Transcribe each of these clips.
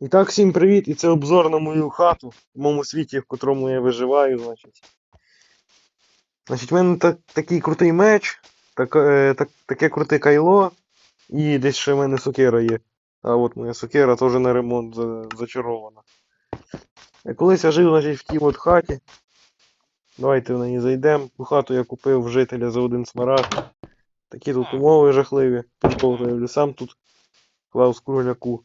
І так, всім привіт! І це обзор на мою хату в моєму світі, в котрому я виживаю, значить. Значить, в мене так, такий крутий меч, так, е, так, таке круте кайло, і десь ще в мене сокира є. А от моя сокира теж на ремонт за, зачарована. Е, Колись я жив, значить, в тій от хаті. Давайте в неї зайдемо. Ту хату я купив в жителя за один смарагд. Такі тут умови жахливі. Повторюю, сам тут клав з кругляку.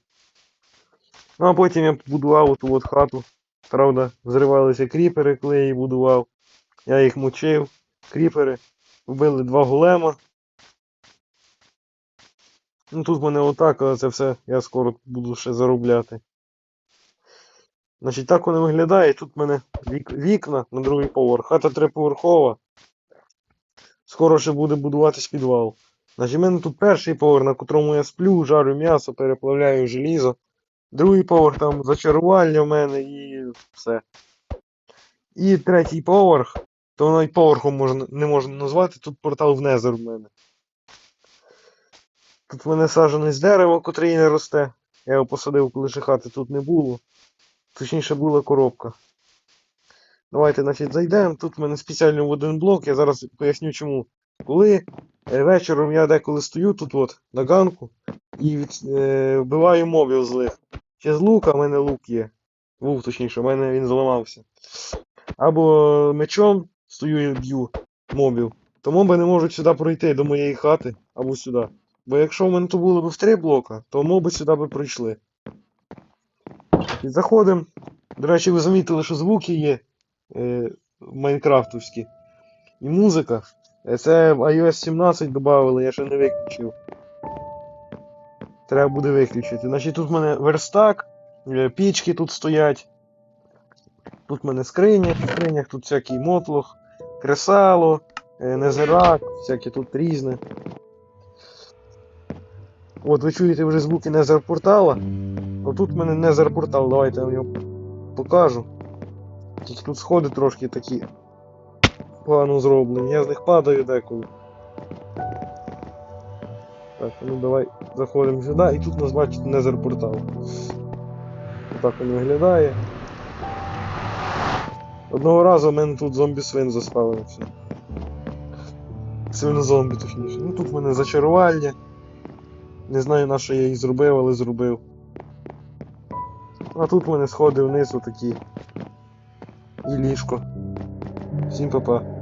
Ну а потім я побудував оту от хату. Правда, зривалися кріпери, коли я її будував. Я їх мочив. Кріпери. Вбили два голема. Ну тут в мене отак, але це все я скоро буду ще заробляти. Значить, так воно виглядає. Тут в мене вік- вікна на другий поверх. Хата триповерхова. Скоро ще буде будуватись підвал. Значить, в мене тут перший поверх, на котрому я сплю, жарю м'ясо, переплавляю желізо. Другий поверх там зачарувальня в мене і все. І третій поверх, то навіть поверхом можна, не можна назвати, тут портал в Незер в мене. Тут в мене саджане з дерева, котре і не росте. Я його посадив, коли ще хати тут не було. Точніше була коробка. Давайте, значить, зайдемо. Тут в мене спеціально в один блок, я зараз поясню чому. Коли е, вечором я деколи стою тут от, на ганку, і е, вбиваю мобів злих. Чи з лука, в мене лук є. Вув, точніше, в мене він зламався. Або мечом стою і б'ю мобів. То моби не можуть сюди пройти до моєї хати або сюди. Бо якщо в мене то було б в три блока, то моби сюди би прийшли. І заходимо. До речі, ви замітили, що звуки є е, майнкрафтовські. І музика. Це в iOS 17 додали, я ще не виключив. Треба буде виключити. Значить, тут в мене верстак, е, пічки тут стоять. Тут в мене скриня, в скринях тут всякий мотлох, кресало, е, незирак, всяке тут різне. От ви чуєте вже звуки незер-портала. Отут в мене незер-портал, давайте я вам його покажу. Тільки тут сходи трошки такі погано зроблені. Я з них падаю деколи. Так, ну давай заходимо сюди і тут нас бачить незер портал. Отак він виглядає. Одного разу в мене тут зомбі-свин заспавився. Свинозомбі, точніше. Ну тут в мене зачарувальня. Не знаю на що я їх зробив, але зробив. А тут в мене сходи вниз отакі. І ліжко. Всім па-па.